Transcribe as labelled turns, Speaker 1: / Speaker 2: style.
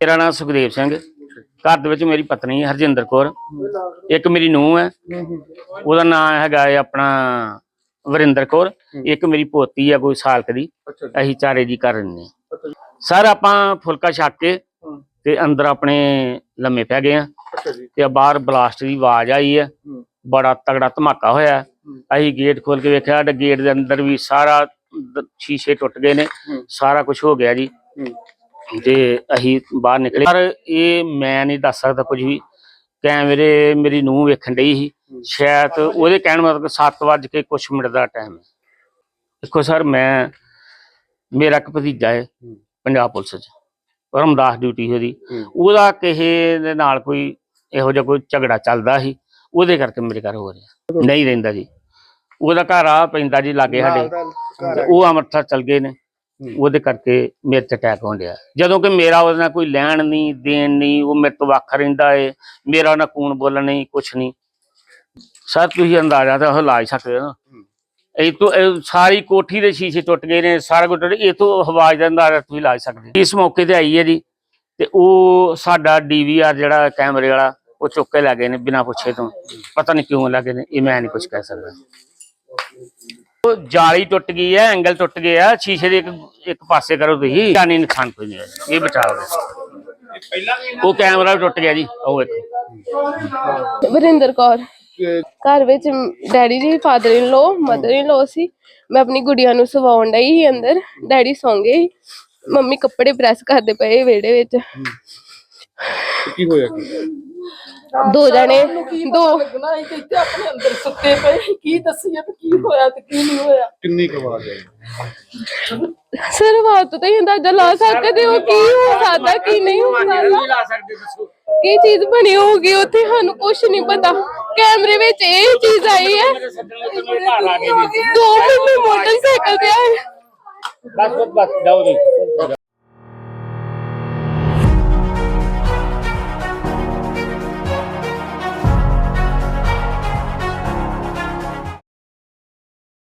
Speaker 1: ਮੇਰਾ ਨਾਮ ਸੁਖਦੇਵ ਸਿੰਘ। ਘਰ ਦੇ ਵਿੱਚ ਮੇਰੀ ਪਤਨੀ ਹਰਜਿੰਦਰ ਕੌਰ। ਇੱਕ ਮੇਰੀ ਨੂੰਹ ਹੈ। ਉਹਦਾ ਨਾਮ ਹੈਗਾ ਹੈ ਆਪਣਾ ਵਰਿੰਦਰ ਕੌਰ। ਇੱਕ ਮੇਰੀ ਪੋਤੀ ਹੈ ਕੋਈ ਸਾਲ ਕੁ ਦੀ। ਅਸੀਂ ਚਾਰੇ ਜੀ ਕਰ ਰਹੇ ਹਾਂ। ਸਰ, ਆਪਾਂ ਫੁਲਕਾ ਛੱਕ ਕੇ ਤੇ ਅੰਦਰ ਆਪਣੇ ਲੰਮੇ ਪੈ ਗਏ ਆ ਤੇ ਬਾਹਰ ਬਲਾਸਟ ਦੀ ਆਵਾਜ਼ ਆਈ ਹੈ। ਬੜਾ ਤਗੜਾ ਧਮਾਕਾ ਹੋਇਆ ਅਸੀਂ ਗੇਟ ਖੋਲ ਕੇ ਵੇਖਿਆ ਸਾਡੇ ਗੇਟ ਦੇ ਅੰਦਰ ਵੀ ਸਾਰਾ ਸ਼ੀਸ਼ੇ ਟੁੱਟ ਗਏ ਨੇ। ਸਾਰਾ ਕੁਝ ਹੋ ਗਿਆ ਜੀ। ਤੇ ਅਸੀਂ ਬਾਹਰ ਨਿਕਲੇ ਪਰ ਇਹ ਮੈਂ ਨਹੀਂ ਦੱਸ ਸਕਦਾ ਕੁਝ ਵੀ ਕੈਮਰੇ ਮੇਰੀ ਨੂੰਹ ਵੇਖਣ ਡਈ ਸੀ। ਸ਼ਾਇਦ ਉਹਦੇ ਕਹਿਣ ਮਤਲਬ 7 ਵਜੇ ਕੇ ਕੁਝ ਮਿੰਟ ਦਾ ਟਾਈਮ ਹੈ ਦੇਖੋ ਸਰ ਮੈਂ ਮੇਰਾ ਇੱਕ ਭਤੀਜਾ ਹੈ। ਪੰਜਾਬ ਪੁਲਿਸ 'ਚ ਰਮਦਾਸ ਡਿਊਟੀ ਉਹਦੀ। ਉਹਦਾ ਕਿਸੇ ਦੇ ਨਾਲ ਕੋਈ ਇਹੋ ਜਿਹਾ ਕੋਈ ਝਗੜਾ ਚੱਲਦਾ ਸੀ ਉਹਦੇ ਕਰਕੇ ਮੇਰੇ ਘਰ ਹੋ ਰਿਹਾ ਨਹੀਂ ਰਹਿੰਦਾ ਜੀ ਉਹਦਾ ਘਰ ਆ ਪੈਂਦਾ ਜੀ ਲਾਗੇ ਸਾਡੇ। ਉਹ ਅੰਮ੍ਰਿਤਸਰ ਚਲ ਗਏ ਨੇ। ਉਹਦੇ ਕਰਕੇ ਮੇਰੇ ਤੇ ਅਟੈਕ ਹੋਣ ਡਿਆ। ਜਦੋਂ ਕਿ ਮੇਰਾ ਉਹਦੇ ਨਾਲ ਕੋਈ ਲੈਣ ਨਹੀਂ ਦੇਣ ਨਹੀਂ ਉਹ ਮੇਰੇ ਤੋਂ ਵੱਖ ਰਹਿੰਦਾ ਏ। ਮੇਰਾ ਉਹਨਾਂ ਕੂਣ ਬੋਲਣ ਨਹੀਂ ਕੁਛ ਨਹੀਂ। ਸਰ ਤੁਸੀਂ ਅੰਦਾਜ਼ਾ ਤਾਂ ਉਹ ਲਾ ਹੀ ਸਕਦੇ ਹੋ। ਨਾ ਇਹ ਤੋਂ ਸਾਰੀ ਕੋਠੀ ਦੇ ਸ਼ੀਸ਼ੇ ਟੁੱਟ ਗਏ ਨੇ ਸਾਰਾ ਕੁਝ ਇਹ ਤੋਂ ਆਵਾਜ਼ ਦਾ ਅੰਦਾਜ਼ਾ ਤੁਸੀਂ ਲਾ ਸਕਦੇ। ਇਸ ਮੌਕੇ ਤੇ ਆਈ ਹੈ ਜੀ ਤੇ ਉਹ ਸਾਡਾ ਡੀਵੀਆਰ ਜਿਹੜਾ ਕੈਮਰੇ ਵਾਲਾ ਉਹ ਚੁੱਕ ਕੇ ਲੈ ਗਏ ਨੇ ਬਿਨਾਂ ਪੁੱਛੇ ਤੋਂ। ਪਤਾ ਨਹੀਂ ਕਿਉਂ ਲੱਗੇ ਨੇ ਇਹ ਮੈਂ ਨਹੀਂ ਕੁਝ ਕਹਿ ਸਕਦਾ। ਉਹ ਜਾਲੀ ਟੁੱਟ ਗਈ ਹੈ ਐਂਗਲ ਟੁੱਟ ਗਿਆ ਸ਼ੀਸ਼ੇ ਦੇ ਇੱਕ ਇੱਕ ਪਾਸੇ ਕਰੋ ਤੁਸੀਂ ਜਾਨੀ ਨੁਕਸਾਨ ਕੋਈ ਨਹੀਂ ਹੋਇਆ। ਇਹ ਬਚਾ ਲਓ। ਉਹ ਕੈਮਰਾ ਵੀ ਟੁੱਟ ਗਿਆ ਜੀ ਉਹ ਇੱਕ
Speaker 2: ਵਰਿੰਦਰ ਕੌਰ। ਘਰ ਵਿੱਚ ਡੈਡੀ ਜੀ father in low mother in ਲੋ ਸੀ। ਮੈਂ ਆਪਣੀ ਗੁੜੀਆ ਨੂੰ ਸਵਾਉਣ ਡਈ ਸੀ ਅੰਦਰ। ਡੈਡੀ ਸੌਂ ਗਏ ਸੀ। ਮੰਮੀ ਕੱਪੜੇ ਪ੍ਰੈਸ ਕਰਦੇ ਪਏ ਵਿਹੜੇ ਵਿੱਚ।
Speaker 3: ਕੀ ਹੋਇਆ? ਕੀ
Speaker 2: ਦੋ ਜਣੇ ਦੋ।
Speaker 4: ਲੱਗਣਾ ਸੀ ਕਿ ਇੱਥੇ ਆਪਣੇ ਅੰਦਰ ਸੁੱਤੇ ਪਏ। ਕੀ ਦੱਸੀਏ ਵੀ ਕੀ ਹੋਇਆ ਤੇ ਕੀ ਨਹੀਂ ਹੋਇਆ।
Speaker 3: ਕਿੰਨੀ ਕੁ ਆਵਾਜ਼ ਆਈ
Speaker 2: ਸਿਰ ਬਾਤ ਤਾਂ ਹੀ ਅੰਦਾਜ਼ਾ ਲਾ ਸਕਦੇ ਹੋ ਕੀ ਹੋ ਸਕਦਾ ਕੀ ਨਹੀਂ ਹੋ ਸਕਦਾ
Speaker 1: ਲਾ ਸਕਦੇ ਦੱਸੋ।
Speaker 2: ਕੀ ਚੀਜ਼ ਬਣੀ ਹੋਊਗੀ ਉੱਥੇ ਸਾਨੂੰ ਕੁਝ ਨਹੀਂ ਪਤਾ। ਕੈਮਰੇ ਵਿੱਚ ਇਹ ਚੀਜ਼ ਆਈ ਹੈ। ਦੋ ਮਿੰਟ। ਮੋਟਰਸਾਈਕਲ ਤੇ ਆਏ।
Speaker 1: ਬਸ ਬਸ ਬਸ ਜਾਓ ਜੀ।